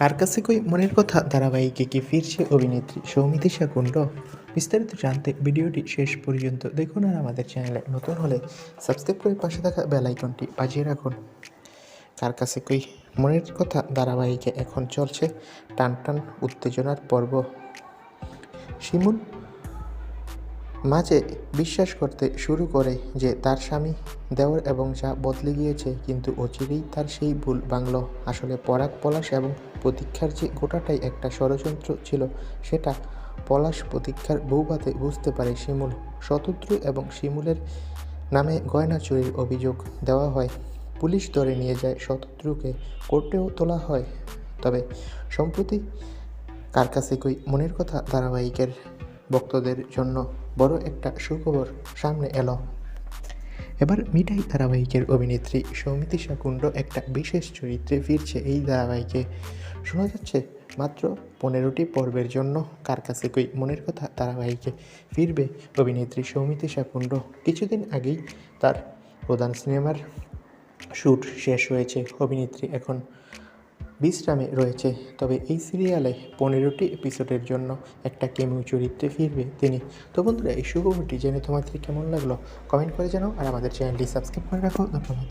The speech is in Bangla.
কার কাছে কই মনের কথা ধারাবাহিকে কি ফিরছে অভিনেত্রী সৌমিতিশা কুণ্ড বিস্তারিত জানতে ভিডিওটি শেষ পর্যন্ত দেখুন আর আমাদের চ্যানেলে নতুন হলে সাবস্ক্রাইব করে পাশে থাকা বেল আইকনটি বাজিয়ে রাখুন। কার কাছে কই মনের কথা ধারাবাহিকে এখন চলছে টান টান উত্তেজনার পর্ব। শিমুল মাঝে বিশ্বাস করতে শুরু করে যে তার স্বামী দেওর এবং যা বদলে গিয়েছে, কিন্তু অচিরেই তার সেই ভুল বাংলো। আসলে পরাগ পলাশ এবং প্রতীক্ষার যে গোটাটাই একটা ষড়যন্ত্র ছিল, সেটা পলাশ প্রতীক্ষার বউভাতে বুঝতে পারে শিমুল। শতদ্রু এবং শিমুলের নামে গয়না চুরির অভিযোগ দেওয়া হয়। পুলিশ ধরে নিয়ে যায় শতদ্রুকে কোর্টেও তোলা হয়। তবে সম্প্রতি কার কাছে কই মনের কথা ধারাবাহিকের ভক্তদের জন্য বড় একটা সুখবর সামনে এলো। এবার মিঠাই ধারাবাহিকের অভিনেত্রী সৌমিতি শাকুণ্ড একটা বিশেষ চরিত্রে ফিরছে এই ধারাবাহিকে। শোনা যাচ্ছে, মাত্র পনেরোটি পর্বের জন্য কার কাছে কই মনের কথা ধারাবাহিকে ফিরবে অভিনেত্রী সৌমিতি শাকুণ্ড কিছুদিন আগেই তার প্রধান সিনেমার শ্যুট শেষ হয়েছে, অভিনেত্রী এখন বিশ্রামে রয়েছে। তবে এই সিরিয়ালে পনেরোটি এপিসোডের জন্য একটা কেমিও চরিত্রে ফিরবে তিনি। তো বন্ধুরা, এই সুখবরটি জেনে তোমাদের কেমন লাগল? কমেন্ট করে জানাও আর আমাদের চ্যানেলটি সাবস্ক্রাইব করে রাখো। ধন্যবাদ।